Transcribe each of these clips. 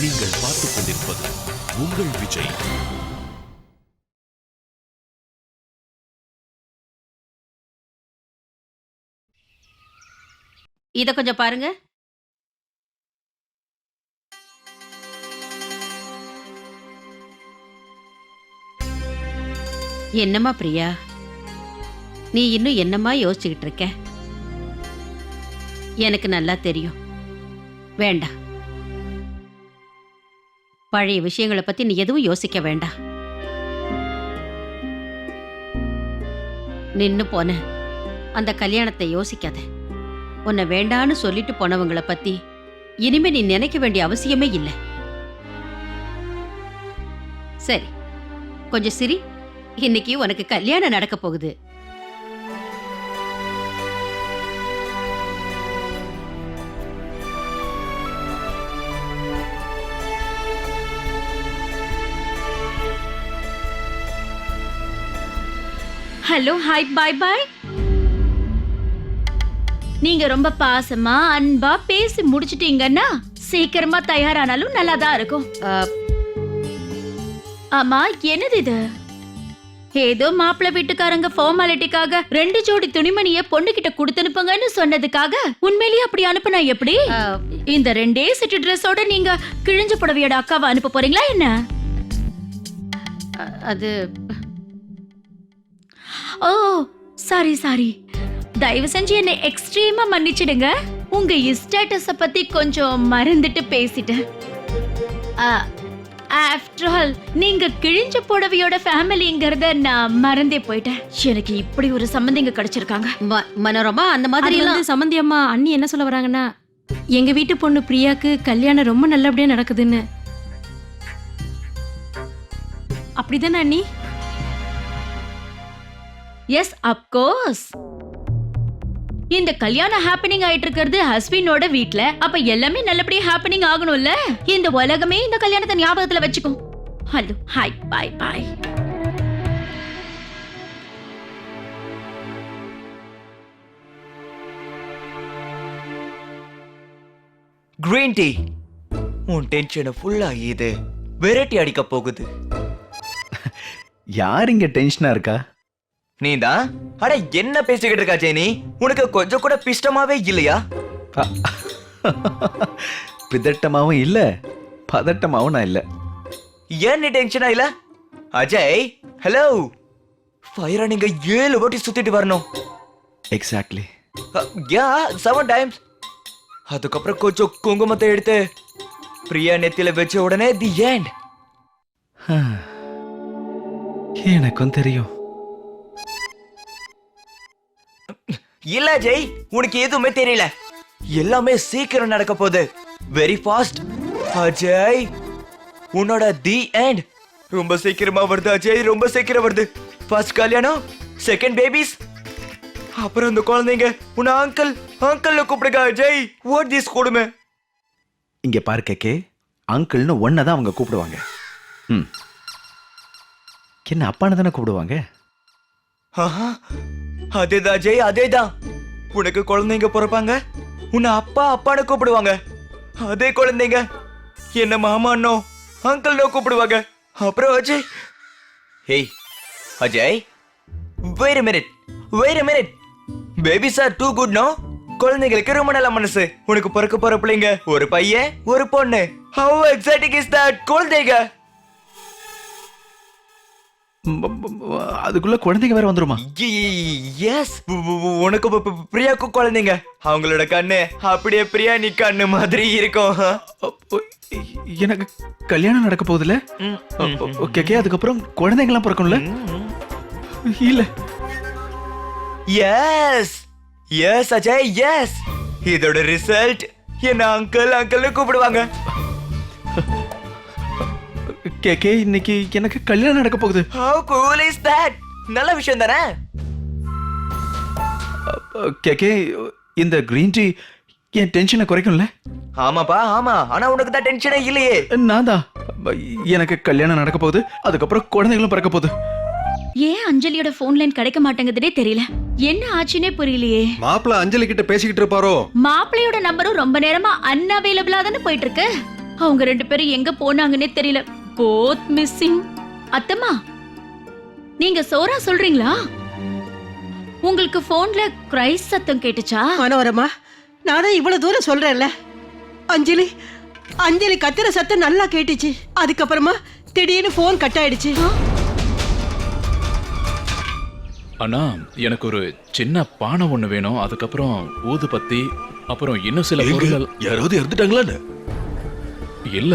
நீங்கள் பார்த்துக் கொண்டிருப்பது உங்கள் விஜய். இத கொஞ்சம் பாருங்க. என்னம்மா பிரியா? நீ இன்னும் என்னம்மா யோசிச்சுக்கிட்டு இருக்க? எனக்கு நல்லா தெரியும். வேண்டாம். பழைய விஷயங்களை பத்தி நீ எதுவும் யோசிக்க வேண்டாம். நின்னு போன. அந்த கல்யாணத்தை யோசிக்காத. உன்னை வேண்டான்னு சொல்லிட்டு போனவங்கள பத்தி இனிமே நீ நினைக்க வேண்டிய அவசியமே இல்லை. சரி கொஞ்சம் சிரி. இன்னைக்கு உனக்கு கல்யாணம் நடக்க போகுது. Hello hi bye bye. நீங்க ரொம்ப பாசமா அன்பா பேசி முடிச்சிட்டீங்கன்னா சீக்கிரமா தயாரானாலும் நல்லா தான் இருக்கும் ஆமா என்னது இது? ஏதோ மாப்பிள்ளை வீட்டுக்காரங்க ஃபார்மாலிட்டிக்காக ரெண்டு ஜோடி துணிமணிய பொண்ணு கிட்ட கொடுத்து அனுப்புங்கன்னு சொன்னதுக்காக உண்மையிலேயே அப்படி அனுப்புனா எப்படி? இந்த ரெண்டே செட்டு ட்ரெஸ்ஸோட நீங்க கிழிஞ்ச புடவையோட அக்காவை அனுப்ப போறீங்களா என்ன? அது ஓ சாரி சாரி தயவு செஞ்சு என்னை எக்ஸ்ட்ரீமா மன்னிச்சிடுங்க. உங்க ஸ்டேட்டஸ பத்தி கொஞ்சம் மறந்துட்டு பேசிட்டேன். ஆஃப்டர் ஆல் நீங்க கிழிஞ்ச புடவையோட ஃபேமிலிங்கிறத நான் மறந்தே போயிட்டேன். எனக்கு இப்படி ஒரு சம்மந்திங்க கிடைச்சிருக்காங்க. மனோரமா அந்த மாதிரி எல்லாம் வந்து சம்மந்தி அம்மா அண்ணி என்ன சொல்ல வராங்கன்னா எங்க வீட்டு பொண்ணு பிரியாக்கு கல்யாணம் ரொம்ப நல்லபடியா நடக்குதுன்னு. அப்படிதானே அண்ணி? எஸ் அப்கோர்ஸ் இந்த கல்யாணம் ஹாப்பனிங் ஆயிட்டு இருக்கிறது ஹஸ்பண்டோட வீட்ல. அப்ப எல்லாமே நல்லபடியா ஹாப்பனிங் ஆகணும்ல? இந்த உலகமே இந்த கல்யாணத்தை ஞாபகத்துல வச்சுக்கும். Hello hi bye bye green tea உன் டென்ஷனை ஃபுல்லா இது. வெரைட்டி அடிக்க போகுது. யார் இங்க டென்ஷனா இருக்கா? நீதான் அட என்ன பேசிக்கிட்டு இருக்கா ஜெனி? உனக்கு கொஞ்சம் கூட பிஷ்டமாவே இல்லையா? பிதட்டமாவும் இல்ல பதட்டமாவும் நான் இல்ல. ஏன் நீ டென்ஷனா இல்ல? அஜய் ஹலோ ஃபயரா நீங்க ஏழு வாட்டி சுத்திட்டு வரணும். எக்ஸாக்ட்லி யா செவன் டைம்ஸ் அதுக்கப்புறம் கொஞ்சம் குங்குமத்தை எடுத்து பிரியா நெத்தியில வச்ச உடனே தி ஏண்ட் எனக்கும் தெரியும். இல்ல ஜெய் உனக்கு எதுவுமே தெரியல. எல்லாமே சீக்கிரம் நடக்க போகுது. வெரி ஃபாஸ்ட் அஜய் உன்னோட தி எண்ட் ரொம்ப சீக்கிரமா வருது அஜய் ரொம்ப சீக்கிரம் வருது. ஃபர்ஸ்ட் கல்யாணம் செகண்ட் பேபிஸ் அப்புறம் இந்த குழந்தைங்க உன்னை அங்கிள் அங்கிள்னு கூப்பிடுங்க அஜய். வாட் திஸ் கொடுமை? இங்க பாரு கேக்கே அங்கிள்னு ஒன்னை தான் அவங்க கூப்பிடுவாங்க. ம். என்ன அப்பான்னு தானே கூப்பிடுவாங்க? ஆஹா, அதேதான் ஜெய் அதேதான். உனக்கு குழந்தைங்க பிறப்பாங்க? உன்னை அப்பா அப்பான்னு கூப்பிடுவாங்க. அதே குழந்தைங்க. என்ன மாமான்னோ அங்கிள்னோ கூப்பிடுவாங்க. அப்புறம் Ajay. Hey Ajay. Wait minute wait minute babies are too good no குழந்தைங்களுக்கு ரொம்ப நல்ல மனசு. உனக்கு பிறக்க போற பிள்ளைங்க ஒரு பையன் ஒரு பொண்ணு. ஹவ் எக்ஸைட்டிங் இஸ் தட் குழந்தைங்க? அதுக்குள்ள குழந்தைங்க வேற வந்துருமா? எஸ் உனக்கு பிரியாக்கு குழந்தைங்க. அவங்களோட கண்ணு அப்படியே பிரியா நீ கண்ணு மாதிரி இருக்கும். எனக்கு கல்யாணம் நடக்க போகுதுல கேக்கே அதுக்கப்புறம் குழந்தைங்களாம் பிறக்கும்ல இல்ல. எஸ் எஸ் அஜய் எஸ் இதோட ரிசல்ட் என்ன அங்கிள் அங்கிள்னு கூப்பிடுவாங்க. கேக்கே இன்னைக்கு எனக்கு கல்யாணம் நடக்க போகுது. ஹவ் கூல் இஸ் தட் நல்ல விஷயம் தானே? கேக்கே இந்த கிரீன் டீ என் டென்ஷனை குறைக்கும்ல? ஆமாப்பா ஆமா. ஆனா உனக்கு தான் டென்ஷனே இல்லையே. நான் தான். எனக்கு கல்யாணம் நடக்க போகுது. அதுக்கப்புறம் குழந்தைகளும் பிறக்க போகுது. ஏன் அஞ்சலியோட ஃபோன் லைன் கிடைக்க மாட்டேங்குதுனே தெரியல. என்ன ஆச்சுன்னே புரியலையே. மாப்பிள்ள அஞ்சலி கிட்ட பேசிக்கிட்டு இருப்பாரோ? மாப்பிள்ளையோட நம்பரும் ரொம்ப நேரமா அன்அவைலபிளா தானே போயிட்டு இருக்கு. அவங்க ரெண்டு பேரும் எங்க போனாங்கன்னே தெரியல. போத் மிஸ்ஸிங் அத்தம்மா நீங்க சோரா சொல்றீங்களா? உங்களுக்கு போன்ல கிரைஸ் சத்தம் கேட்டுச்சா? மனோரமா நான் தான் இவ்வளவு தூரம் சொல்றேன்ல. அஞ்சலி அஞ்சலி கத்துற சத்தம் நல்லா கேட்டுச்சு. அதுக்கப்புறமா திடீர்னு ஃபோன் கட் ஆயிடுச்சு. அண்ணா எனக்கு ஒரு சின்ன பானை ஒண்ணு வேணும். அதுக்கப்புறம் ஊதுபத்தி அப்புறம் இன்னும் சில பொருட்கள் யாராவது இறந்துட்டாங்களான்னு? இல்ல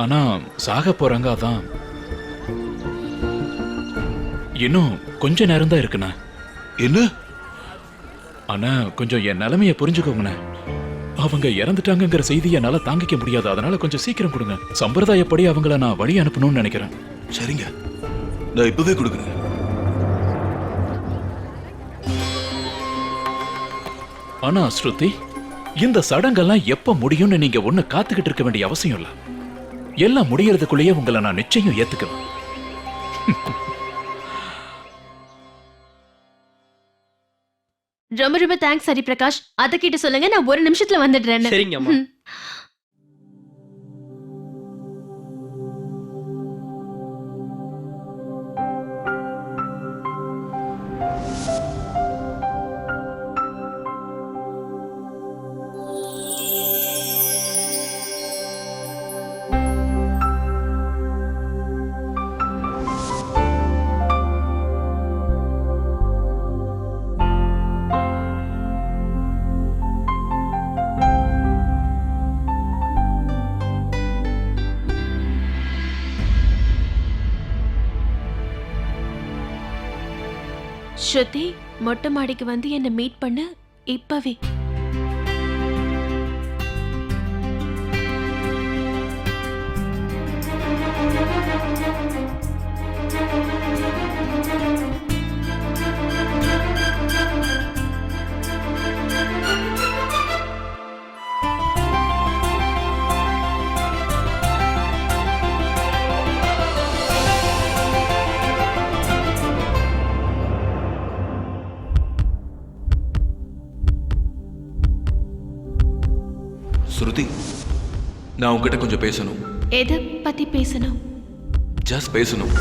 ஆனா சாக போறாங்க அதான். இன்னும் கொஞ்ச நேரம் தான் இருக்குண்ணா. என்ன? அண்ணா கொஞ்சம் என் நிலைமைய புரிஞ்சுக்கோங்கண்ணே. அவங்க இறந்துட்டாங்கங்கிற செய்தியை என்னால தாங்கிக்க முடியாது. அதனால கொஞ்சம் சீக்கிரம் கொடுங்க. சம்பிரதாயப்படி அவங்கள நான் வழி அனுப்பணும்னு நினைக்கிறேன். சரிங்க. நான் இப்பவே கொடுக்குறேன். ஆனா ஸ்ருதி இந்த சடங்கெல்லாம் எப்ப முடியும்னு நீங்க ஒண்ணு காத்துக்கிட்டு இருக்க வேண்டிய அவசியம் இல்ல. எல்லாம் முடியறதுக்குள்ளேயே உங்களை நான் நிச்சயம் ஏத்துக்குவேன் ரொம்ப ரொம்ப தேங்க்ஸ் ஹரி பிரகாஷ் அத கிட்ட சொல்லுங்க நான் ஒரு நிமிஷத்துல வந்துடுறேன்னு. சரிங்கம்மா. ஸ்ருதி மொட்டை மாடிக்கு வந்து என்ன மீட் பண்ணு இப்பவே. ஸ்ருதி நான் உங்ககிட்ட கொஞ்சம் பேசணும். எதை பத்தி பேசணும்? ஜஸ்ட் பேசணும்.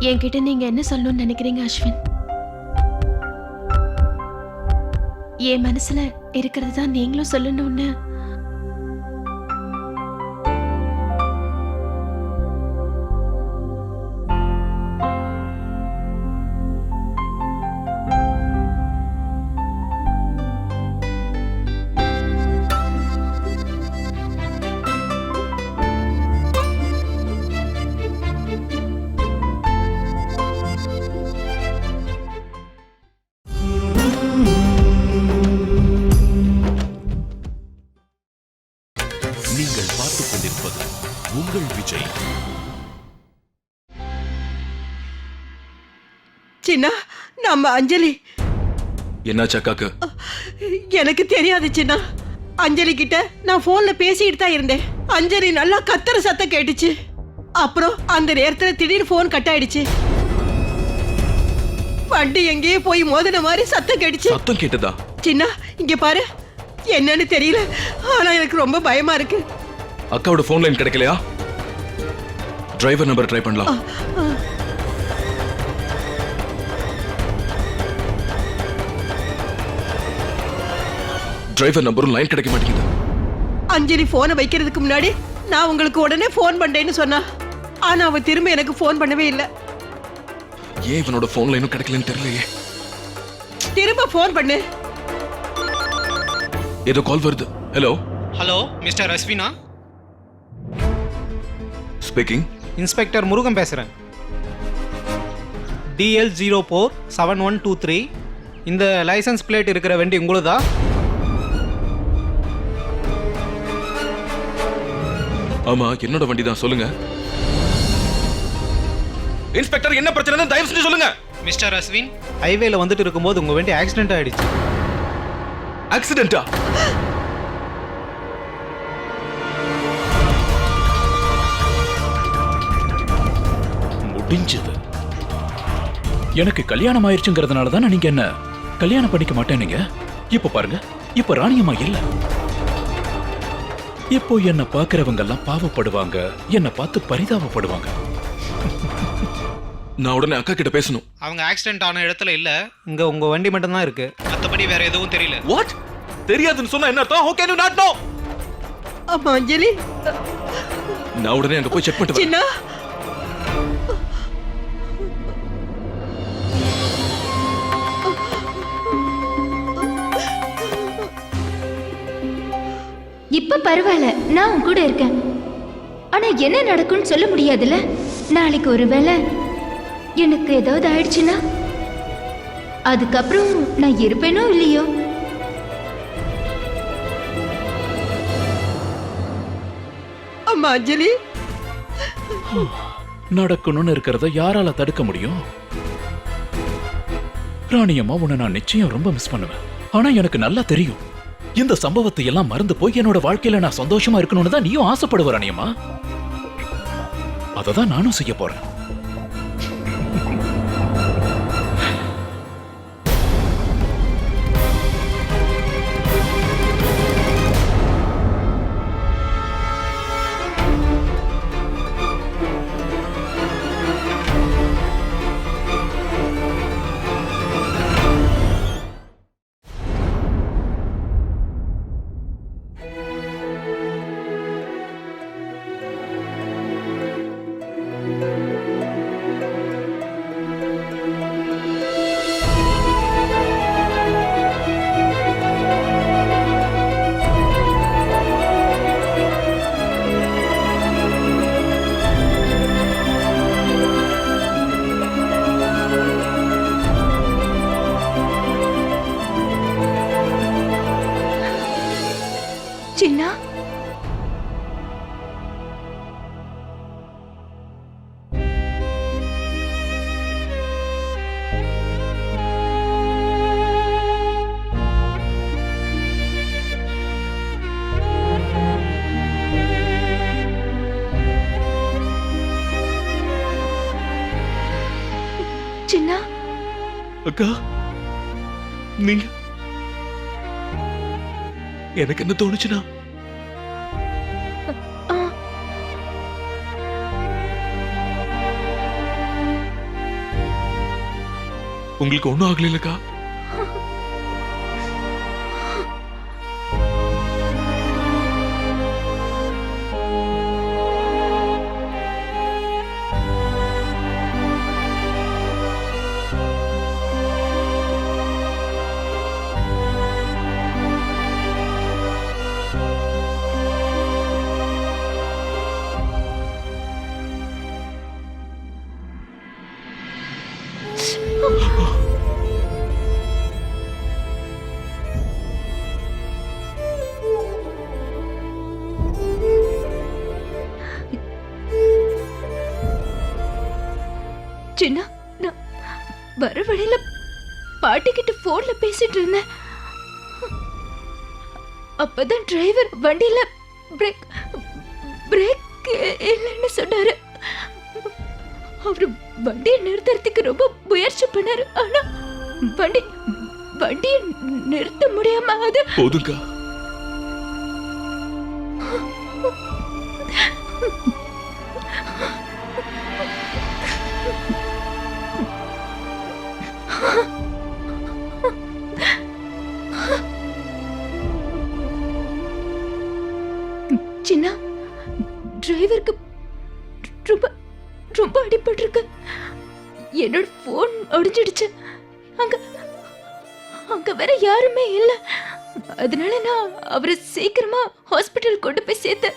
என்கிட்ட நீங்க என்ன சொல்லணும்னு நினைக்கிறீங்க அஸ்வின்? என் மனசுல இருக்கிறது தான் நீங்களும் சொல்லணும்னு சின்ன நம்ம அஞ்சலி. என்னாச்சு அக்காக்கு? எனக்கு தெரியாது சின்ன. அஞ்சலி கிட்ட நான் போன்ல பேசிட்டு தான் இருந்தேன். அஞ்சலி நல்லா கத்துற சத்தம் கேட்டுச்சு. அப்புறம் அந்த நேரத்துல திடீர்னு போன் கட் ஆயிடுச்சு. வண்டி எங்கேயோ போய் மோதின மாதிரி சத்தம் கேட்டுச்சு. சத்தம் கேட்டதா? சின்ன இங்க பாரு. என்னன்னு தெரியல. ஆனா எனக்கு ரொம்ப பயமா இருக்கு. அக்காவோட ஃபோன் லைன் கிடைக்கலையா? டிரைவர் நம்பர் ட்ரை பண்ணலாம். டிரைவர் நம்பரும் லைன் கிடைக்க மாட்டேங்குது. அஞ்சலி போனை வைக்கிறதுக்கு முன்னாடி நான் உங்களுக்கு உடனே ஃபோன் பண்ணேன்னு சொன்னா ஆனா அவ திரும்ப எனக்கு ஃபோன் பண்ணவே இல்லை. ஏன் இவனோட ஃபோன் லைனும் கிடைக்கலன்னு தெரியலையே. திரும்ப ஃபோன் பண்ணு. ஏதோ கால் வருது. Hello hello mister அஸ்வினா speaking inspector Murugan பேசுகிறேன் DL zero four seven one two three இந்த லைசன்ஸ் பிளேட் இருக்கிற வண்டி உங்களுதா? ஆமா என்னோட வண்டி தான் சொல்லுங்க. இன்ஸ்பெக்டர் என்ன பிரச்சனை தயவு செஞ்சு சொல்லுங்க. மிஸ்டர் அஸ்வின். ஹைவேல வந்துட்டு இருக்கும்போது உங்கள் வண்டி ஆக்சிடென்ட் ஆயிடுச்சு. ஆக்சிடென்டா முடிஞ்சது. எனக்கு கல்யாணம் ஆயிருச்சுங்கிறதுனால தானே நீங்க என்ன கல்யாணம் பண்ணிக்க மாட்டேன் நீங்க இப்ப பாருங்க இப்ப ராணியம்மா இல்ல. இப்போ என்ன பாக்குறவங்க எல்லாம் பாவப்படுவாங்க. என்ன பார்த்து பரிதாபப்படுவாங்க. நான் உடனே அக்கா கிட்ட பேசணும். அவங்க ஆக்சிடென்ட் ஆன இடத்துல இல்ல. இங்க உங்க வண்டி மட்டும் தான் இருக்கு. மத்தபடி வேற எதுவும் தெரியல. வாட் தெரியாதுன்னு சொன்னா என்ன அர்த்தம்? ஓகே டு நாட் நோ அம்மா அஞ்சலி. நான் உடனே அங்க போய் செக் பண்ணிட்டு வரேன். இப்ப பரவாயில்ல நான் உன் கூட இருக்கேன். ஆனா என்ன நடக்கும்னு சொல்ல முடியாதுல்ல? நாளைக்கு ஒருவேளை எனக்கு ஏதாவது ஆயிடுச்சுன்னா? அதுக்கப்புறம் நான் இருப்பேனோ இல்லையோ? அம்மா அஞ்சலி. நடக்கணும்னு இருக்கிறத யாரால தடுக்க முடியும்? ராணியம்மா உன்னை நான் நிச்சயம் ரொம்ப மிஸ் பண்ணுவேன். ஆனா எனக்கு நல்லா தெரியும். இந்த சம்பவத்தை எல்லாம் மறந்து போய் என்னோட வாழ்க்கையில நான் சந்தோஷமா இருக்கணும்னு தான் நீயும் ஆசைப்படுவ ராணியம்மா. அதை தான் நானும் செய்ய போறேன். சின்னா? அக்கா நீங்க எனக்கு என்ன தோணுச்சுன்னா? ஆ. உங்களுக்கு ஒண்ணும் ஆகலைல்லக்கா வர வழியில பாட்டி போன்ல பேசிட்டு இருந்தேன். அப்பதான் டிரைவர் வண்டியில பிரேக் பிரேக் இல்லைன்னு சொன்னாரு. அவரு வண்டியை நிறுத்துறதுக்கு ரொம்ப முயற்சி பண்ணாரு. ஆனா வண்டி வண்டியை நிறுத்த முடியாம அது போதுக்கா அங்க வேற யாருமே இல்ல. அதனால நான் அவரை சீக்கிரமா ஹாஸ்பிட்டல் கொண்டு போய் சேர்த்து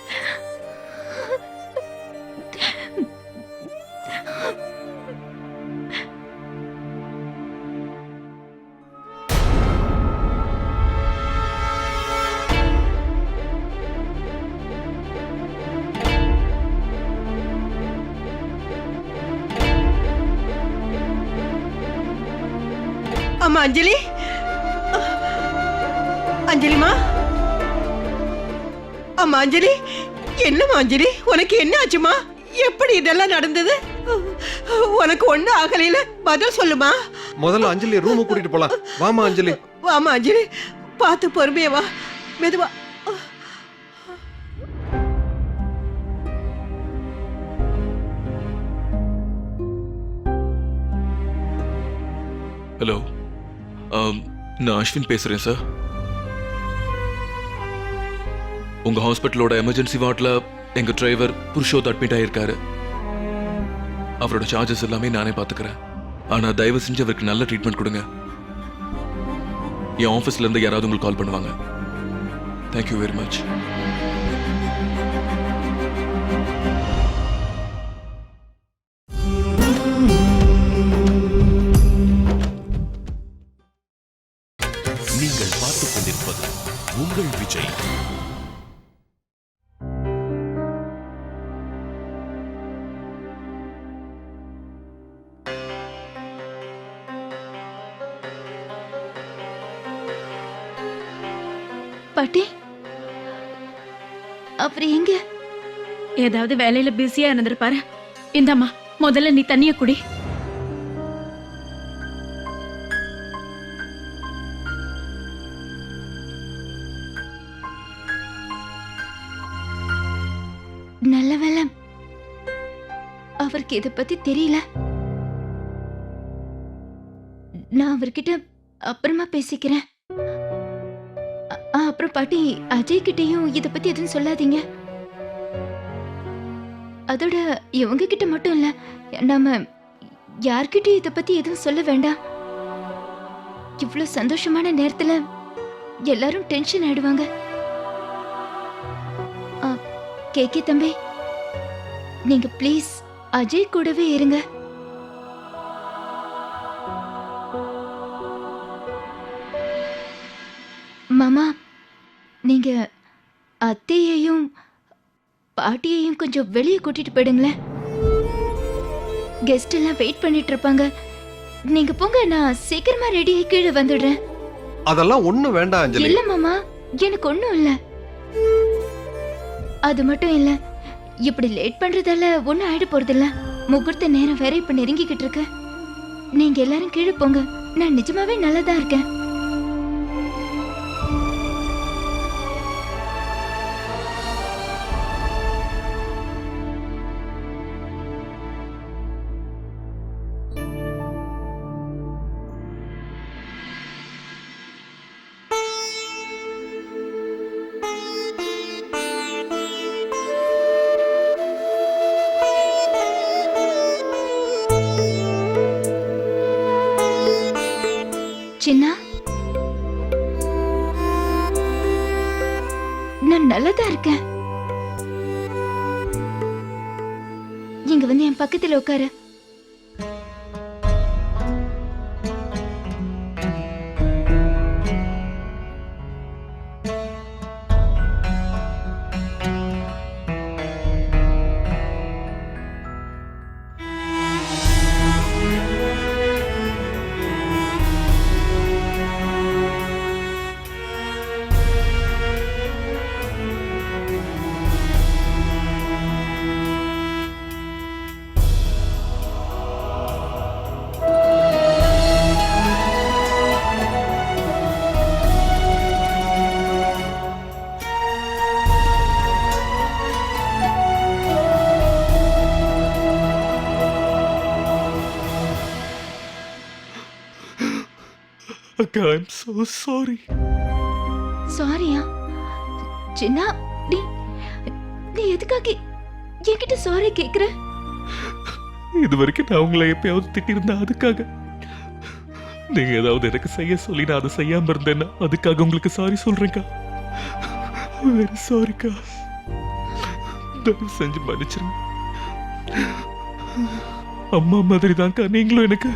அம்மா அஞ்சலி? அஞ்சலிமா அம்மா அஞ்சலி என்னம்மா அஞ்சலி? உனக்கு என்ன ஆச்சுமா எப்படி இதெல்லாம் நடந்தது? உனக்கு ஒண்ணும் ஆகலையில பதில் சொல்லுமா? முதல்ல அஞ்சலி ரூமுக்கு கூட்டிட்டு போலாம். வாமா அஞ்சலி. வாமா அஞ்சலி பார்த்து பொறுமையா வா. மெதுவா. ஹலோ நான் அஸ்வின் பேசுறேன் சார் உங்க ஹாஸ்பிட்டலோட எமர்ஜென்சி வார்டில் எங்க டிரைவர் புருஷோத் அட்மிட் ஆயிருக்காரு. அவரோட சார்ஜஸ் எல்லாமே நானே பார்த்துக்கிறேன் ஆனா தயவு செஞ்சு அவருக்கு நல்ல ட்ரீட்மெண்ட் கொடுங்க. என் ஆஃபீஸ்ல இருந்து யாராவது உங்களுக்கு கால் பண்ணுவாங்க. தேங்க்யூ வெரி மச் ஏதாவது வேலையில பிஸியா இருந்திருப்பாரு. இந்தாம்மா முதல்ல நீ தண்ணிய குடி. நல்ல வேலை அவருக்கு இத பத்தி தெரியல. நான் அவர்கிட்ட அப்புறமா பேசிக்கிறேன். அப்புறம் பாட்டி அஜய் கிட்டேயும் இத பத்தி எதுவும் சொல்லாதீங்க. அதோட இவங்க கிட்ட மட்டும் இல்ல நாம யார்கிட்டயும் இதை பத்தி எதுவும் சொல்ல வேண்டாம். இவ்வளோ சந்தோஷமான நேரத்துல எல்லாரும் டென்ஷன் ஆயிடுவாங்க. கேக்கே தம்பி நீங்க ப்ளீஸ் அஜய் கூடவே இருங்க. பாட்டியையும் கொஞ்சம் வெளியே கூட்டிட்டு போயிடுங்களேன். கெஸ்ட் எல்லாம் வெயிட் பண்ணிட்டு இருப்பாங்க. நீங்க போங்க நான் சீக்கிரமா ரெடி ஆகி கீழே வந்துடுறேன். அதெல்லாம் ஒண்ணும் வேண்டாம் அஞ்சலி. இல்ல மாமா எனக்கு ஒண்ணும் இல்ல. அது மட்டும் இல்ல இப்படி லேட் பண்றதால ஒண்ணும் ஆயிட போறது இல்ல முகூர்த்த நேரம் வேற இப்ப நெருங்கிக்கிட்டு இருக்கு. நீங்க எல்லாரும் கீழே போங்க. நான் நிஜமாவே நல்லதா இருக்கேன். சின்னா? நான் நல்லதா இருக்கேன். இங்க வந்து என் பக்கத்துல உட்காரு. அக்கா ஐம் so சாரி சாரியா சின்னா நீ நீ எதுக்காக என்கிட்ட சாரி கேக்குற? இது வரைக்கும் நான் உங்களை எப்பயாவது திட்டிருந்தா அதுக்காக. நீங்க ஏதாவது எனக்கு செய்ய சொல்லி நான் அதை செய்யாம இருந்தேன்னா அதுக்காக உங்களுக்கு சாரி சொல்றேன்க்கா. வெரி சாரிக்கா தயவு செஞ்சு மன்னிச்சிருங்க. அம்மா மாதிரி தான்க்கா நீங்களும் எனக்கு.